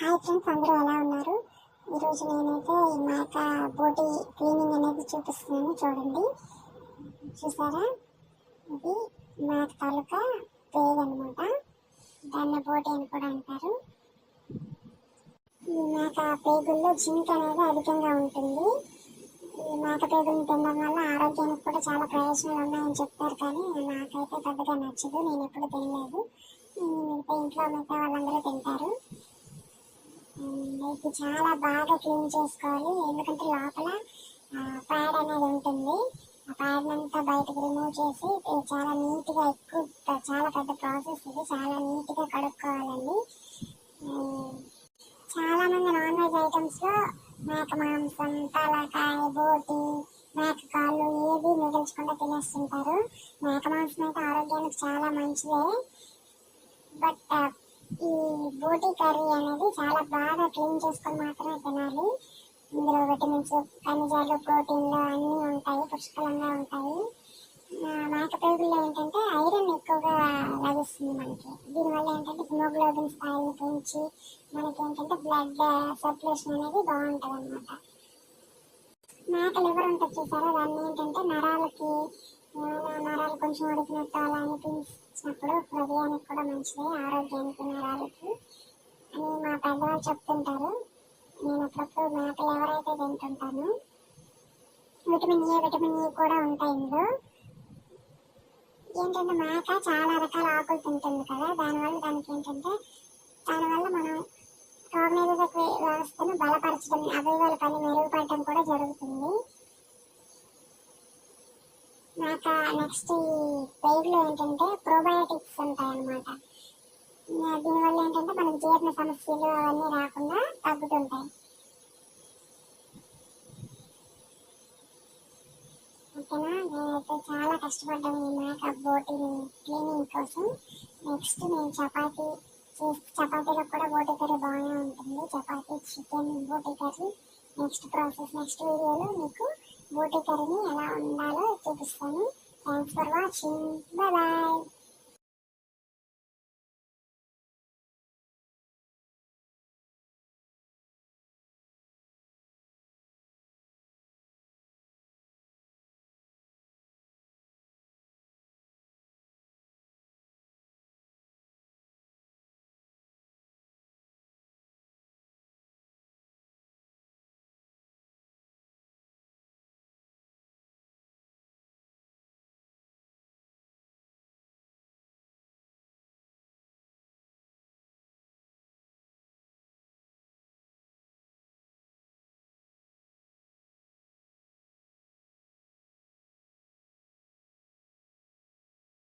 Hi friends అందరూ ఎలా ఉన్నారు? ఈరోజు నేనైతే ఈ మేక బోటి క్లీనింగ్ అనేది చూపిస్తున్నాను. చూడండి. చూసారా? ఇది మేక తాలూకా పేరు అనమాట దాన్ని బోటి అని కూడా అంటారు. ఈ మేక పేగుల్లో జింక్ అనేది అధికంగా ఉంటుంది. ఈ మేక పేగులను తినడం వల్ల ఆరోగ్యానికి కూడా చాలా ప్రయోజనాలు ఉన్నాయని చెప్తారు కానీ నాకైతే పెద్దగా నచ్చదు. నేను ఎప్పుడు తినలేదు. మిగతా ఇంట్లో మిగతా వాళ్ళందరూ తింటారు. ఇది చాలా బాగా క్లీన్ చేసుకోవాలి. ఎందుకంటే లోపల ప్యాడ్ అనేది ఉంటుంది. ఆ ప్యాడ్ అంతా బయటకు రిమూవ్ చేసి చాలా నీట్గా ఎక్కువ చాలా పెద్ద ప్రాసెస్ ఇది. చాలా నీట్గా కడుక్కోవాలండి. చాలా మంది నాన్ వెజ్ ఐటమ్స్లో మేక మాంసం తలకాయ బోటి మేక కాళ్ళు ఏవి మిగిల్చకుండా తినేస్తుంటారు. మేక మాంసం అయితే ఆరోగ్యానికి చాలా మంచిదే. బట్ ఈ బోటి కర్రీ అనేది చాలా బాగా క్లీన్ చేసుకొని మాత్రమే తినాలి. ఇందులో విటమిన్స్ ఖనిజాలు ప్రోటీన్లు అన్నీ ఉంటాయి పుష్కలంగా ఉంటాయి. మేక పేగుల్లో ఏంటంటే ఐరన్ ఎక్కువగా లభిస్తుంది మనకి. దీనివల్ల ఏంటంటే హిమోగ్లోబిన్ స్థాయిని పెంచి మనకి ఏంటంటే బ్లడ్ సర్క్యులేషన్ అనేది బాగుంటుంది అనమాట మేక లివర్ ఉంటుంది చూసారా? దాన్ని ఏంటంటే నరాలకి నరాలు కొంచెం ఉడికినట్టు అలా అనిపించినప్పుడు హృదయానికి కూడా మంచిది ఆరోగ్యానికి నరాలకి అని మా పెద్దవాళ్ళు చెప్తుంటారు. నేను అప్పుడప్పుడు మేకలు ఎవరైతే తింటుంటాను విటమిన్ ఏ విటమిన్ ఈ కూడా ఉంటాయి ఇందులో. ఏంటంటే మేక చాలా రకాల ఆకులు తింటుంది కదా దానివల్ల దానికి ఏంటంటే దానివల్ల మనం రోగనిరోధక వ్యవస్థను బలపరచడం అవయవాల పని మెరుగుపడటం కూడా జరుగుతుంది. నాకు నెక్స్ట్ ఈ పెయిడ్లో ఏంటంటే ప్రోబయోటిక్స్ ఉంటాయన్నమాట. దీనివల్ల ఏంటంటే మనకు జీర్ణ సమస్యలు అవన్నీ రాకుండా తగ్గుతుంటాయి. ఓకేనా? నేనైతే చాలా కష్టపడ్డాను ఈ మేకప్ బోటి క్లీనింగ్ కోసం. నెక్స్ట్ నేను చపాతి చపాతీలో కూడా బోటి కర్రీ బాగానే ఉంటుంది. చపాతీ చికెన్ బోటి కర్రీ. నెక్స్ట్ ప్రాసెస్ నెక్స్ట్ వీడియోలో మీకు బోటి కర్రీని ఎలా ఉండాలో చూపిస్తాను. Thanks for watching bye bye